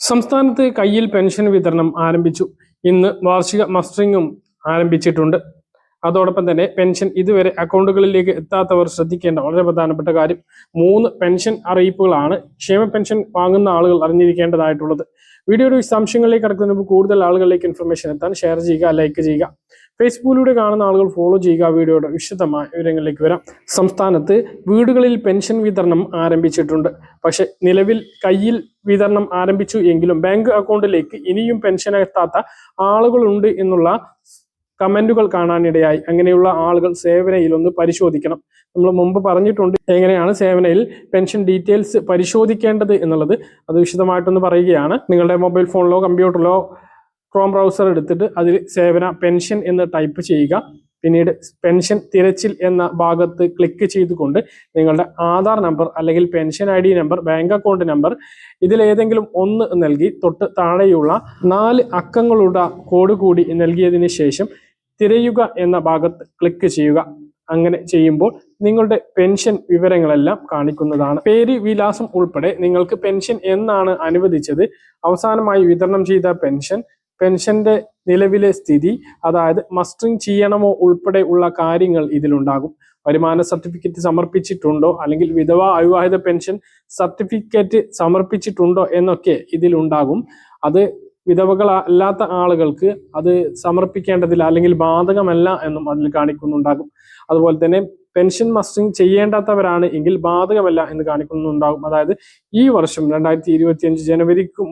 സംസ്ഥാനത്ത് കയ്യിൽ പെൻഷൻ വിതരണം ആരംഭിച്ചു. ഇന്ന് വാർഷിക മസ്റ്ററിങ്ങും ആരംഭിച്ചിട്ടുണ്ട്. അതോടൊപ്പം തന്നെ പെൻഷൻ ഇതുവരെ അക്കൗണ്ടുകളിലേക്ക് എത്താത്തവർ ശ്രദ്ധിക്കേണ്ട വളരെ പ്രധാനപ്പെട്ട കാര്യം മൂന്ന് പെൻഷൻ അറിയിപ്പുകളാണ് ക്ഷേമ പെൻഷൻ വാങ്ങുന്ന ആളുകൾ അറിഞ്ഞിരിക്കേണ്ടതായിട്ടുള്ളത്. വീഡിയോയുടെ വിശദാംശങ്ങളിലേക്ക് കടക്കുന്നതിന് കൂടുതൽ ആളുകളിലേക്ക് ഇൻഫർമേഷൻ എത്താൻ ഷെയർ ചെയ്യുക ലൈക്ക് ചെയ്യുക. ഫേസ്ബുക്കിലൂടെ കാണുന്ന ആളുകൾ ഫോളോ ചെയ്യുക വീഡിയോയുടെ വിശദമായ വിവരങ്ങളിലേക്ക് വരാം. സംസ്ഥാനത്ത് വീടുകളിൽ പെൻഷൻ വിതരണം ആരംഭിച്ചിട്ടുണ്ട്. പക്ഷെ നിലവിൽ കയ്യിൽ വിതരണം ആരംഭിച്ചു എങ്കിലും ബാങ്ക് അക്കൗണ്ടിലേക്ക് ഇനിയും പെൻഷൻ എത്താത്ത ആളുകളുണ്ട് എന്നുള്ള കമന്റുകൾ കാണാനിടയായി. അങ്ങനെയുള്ള ആളുകൾ സേവനയിൽ ഒന്ന് പരിശോധിക്കണം. നമ്മൾ മുമ്പ് പറഞ്ഞിട്ടുണ്ട് എങ്ങനെയാണ് സേവനയിൽ പെൻഷൻ ഡീറ്റെയിൽസ് പരിശോധിക്കേണ്ടത് എന്നുള്ളത്. അത് വിശദമായിട്ടൊന്ന് പറയുകയാണ്. നിങ്ങളുടെ മൊബൈൽ ഫോണിലോ കമ്പ്യൂട്ടറിലോ ക്രോം ബ്രൗസർ എടുത്തിട്ട് അതിൽ സേവന പെൻഷൻ എന്ന് ടൈപ്പ് ചെയ്യുക. പിന്നീട് പെൻഷൻ തിരച്ചിൽ എന്ന ഭാഗത്ത് ക്ലിക്ക് ചെയ്തുകൊണ്ട് നിങ്ങളുടെ ആധാർ നമ്പർ അല്ലെങ്കിൽ pension I D number bank account number ഇതിലേതെങ്കിലും ഒന്ന് നൽകി തൊട്ട് താഴെയുള്ള നാല് അക്കങ്ങളുടെ കോഡ് കൂടി നൽകിയതിന് ശേഷം തിരയുക എന്ന ഭാഗത്ത് ക്ലിക്ക് ചെയ്യുക. അങ്ങനെ ചെയ്യുമ്പോൾ നിങ്ങളുടെ പെൻഷൻ വിവരങ്ങളെല്ലാം കാണിക്കുന്നതാണ്. പേര് വിലാസം ഉൾപ്പെടെ നിങ്ങൾക്ക് പെൻഷൻ എന്നാണ് അനുവദിച്ചത്. അവസാനമായി വിതരണം ചെയ്ത പെൻഷൻ പെൻഷന്റെ നിലവിലെ സ്ഥിതി അതായത് മസ്റ്ററിംഗ് ചെയ്യണമോ ഉൾപ്പെടെ ഉള്ള കാര്യങ്ങൾ ഇതിലുണ്ടാകും. വരുമാന സർട്ടിഫിക്കറ്റ് സമർപ്പിച്ചിട്ടുണ്ടോ അല്ലെങ്കിൽ വിധവ അവിവാഹിത പെൻഷൻ സർട്ടിഫിക്കറ്റ് സമർപ്പിച്ചിട്ടുണ്ടോ എന്നൊക്കെ ഇതിലുണ്ടാകും. അത് വിധവകളല്ലാത്ത ആളുകൾക്ക് അത് സമർപ്പിക്കേണ്ടതില്ല അല്ലെങ്കിൽ ബാധകമല്ല എന്നും അതിൽ കാണിക്കുന്നുണ്ടാകും. അതുപോലെ തന്നെ പെൻഷൻ മസ്റ്റിംഗ് ചെയ്യേണ്ടാത്തവരാണ് എങ്കിൽ ബാധകമല്ല എന്ന് കാണിക്കുന്നുണ്ടാകും. അതായത് ഈ വർഷം രണ്ടായിരത്തി ഇരുപത്തി അഞ്ച് ജനുവരിക്ക്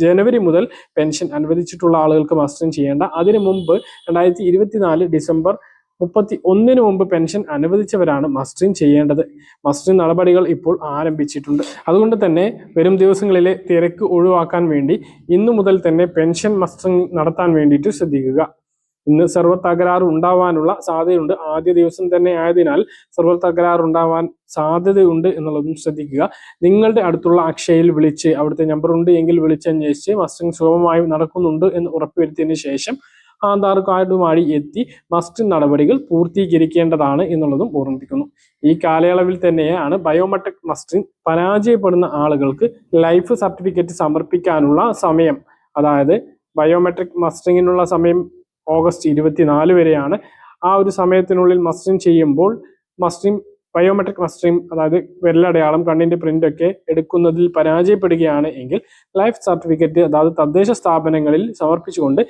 ജനുവരി മുതൽ പെൻഷൻ അനുവദിച്ചിട്ടുള്ള ആളുകൾക്ക് മസ്റ്റിംഗ് ചെയ്യേണ്ട. അതിനു മുമ്പ് രണ്ടായിരത്തി ഇരുപത്തിനാല് ഡിസംബർ മുപ്പത്തി ഒന്നിന് മുമ്പ് പെൻഷൻ അനുവദിച്ചവരാണ് മസ്റ്ററിംഗ് ചെയ്യേണ്ടത്. മസ്റ്ററിംഗ് നടപടികൾ ഇപ്പോൾ ആരംഭിച്ചിട്ടുണ്ട്. അതുകൊണ്ട് തന്നെ വരും ദിവസങ്ങളിലെ തിരക്ക് ഒഴിവാക്കാൻ വേണ്ടി ഇന്നു മുതൽ തന്നെ പെൻഷൻ മസ്റ്ററിംഗ് നടത്താൻ വേണ്ടിയിട്ട് ശ്രദ്ധിക്കുക. ഇന്ന് സെർവർ തകരാറ് ഉണ്ടാവാനുള്ള സാധ്യതയുണ്ട്. ആദ്യ ദിവസം തന്നെ ആയതിനാൽ സെർവർ തകരാറ് ഉണ്ടാവാൻ സാധ്യതയുണ്ട് എന്നുള്ളതും ശ്രദ്ധിക്കുക. നിങ്ങളുടെ അടുത്തുള്ള അക്ഷയയിൽ വിളിച്ച് അവിടുത്തെ നമ്പർ ഉണ്ട് എങ്കിൽ വിളിച്ചന്വേഷിച്ച് മസ്റ്ററിംഗ് സുഗമമായി നടക്കുന്നുണ്ട് എന്ന് ഉറപ്പുവരുത്തിയതിന് ശേഷം ആധാർ കാർഡുമായി എത്തി മസ്റ്റ് നടപടികൾ പൂർത്തീകരിക്കേണ്ടതാണ് എന്നുള്ളതും ഓർമ്മിപ്പിക്കുന്നു. ഈ കാലയളവിൽ തന്നെയാണ് ബയോമെട്രിക് മസ്റ്റിൻ പരാജയപ്പെടുന്ന ആളുകൾക്ക് ലൈഫ് സർട്ടിഫിക്കറ്റ് സമർപ്പിക്കാനുള്ള സമയം. അതായത് ബയോമെട്രിക് മസ്റ്ററിങ്ങിനുള്ള സമയം ഓഗസ്റ്റ് ഇരുപത്തിനാല് വരെയാണ്. ആ ഒരു സമയത്തിനുള്ളിൽ മസ്റ്ററിംഗ് ചെയ്യുമ്പോൾ മസ്റ്ററിംഗ് ബയോമെട്രിക് മസ്റ്ററിംഗ് അതായത് വിരലടയാളം കണ്ണിന്റെ പ്രിന്റ് ഒക്കെ എടുക്കുന്നതിൽ പരാജയപ്പെടുകയാണ് എങ്കിൽ ലൈഫ് സർട്ടിഫിക്കറ്റ് അതായത് തദ്ദേശ സ്ഥാപനങ്ങളിൽ സമർപ്പിച്ചുകൊണ്ട്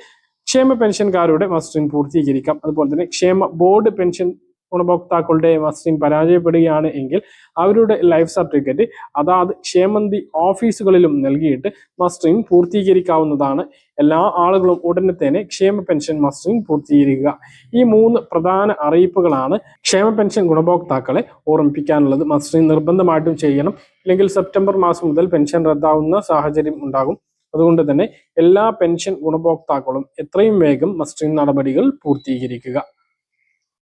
ക്ഷേമ പെൻഷൻകാരുടെ മസ്റ്ററിംഗ് പൂർത്തീകരിക്കാം. അതുപോലെ തന്നെ ക്ഷേമ ബോർഡ് പെൻഷൻ ഗുണഭോക്താക്കളുടെ മസ്റ്ററിംഗ് പരാജയപ്പെടുകയാണ് എങ്കിൽ അവരുടെ ലൈഫ് സർട്ടിഫിക്കറ്റ് അതാത് ക്ഷേമന്തി ഓഫീസുകളിലും നൽകിയിട്ട് മസ്റ്ററിംഗ് പൂർത്തീകരിക്കാവുന്നതാണ്. എല്ലാ ആളുകളും ഉടനെ തന്നെ ക്ഷേമ പെൻഷൻ മസ്റ്ററിംഗ് പൂർത്തീകരിക്കുക. ഈ മൂന്ന് പ്രധാന അറിയിപ്പുകളാണ് ക്ഷേമ പെൻഷൻ ഗുണഭോക്താക്കളെ ഓർമ്മിപ്പിക്കാനുള്ളത്. മസ്റ്ററിംഗ് നിർബന്ധമായിട്ടും ചെയ്യണം. ഇല്ലെങ്കിൽ സെപ്റ്റംബർ മാസം മുതൽ പെൻഷൻ റദ്ദാവുന്ന സാഹചര്യം ഉണ്ടാകും. അതുകൊണ്ട് തന്നെ എല്ലാ പെൻഷൻ ഗുണഭോക്താക്കളും എത്രയും വേഗം മസ്റ്ററിംഗ് നടപടികൾ പൂർത്തീകരിക്കുക.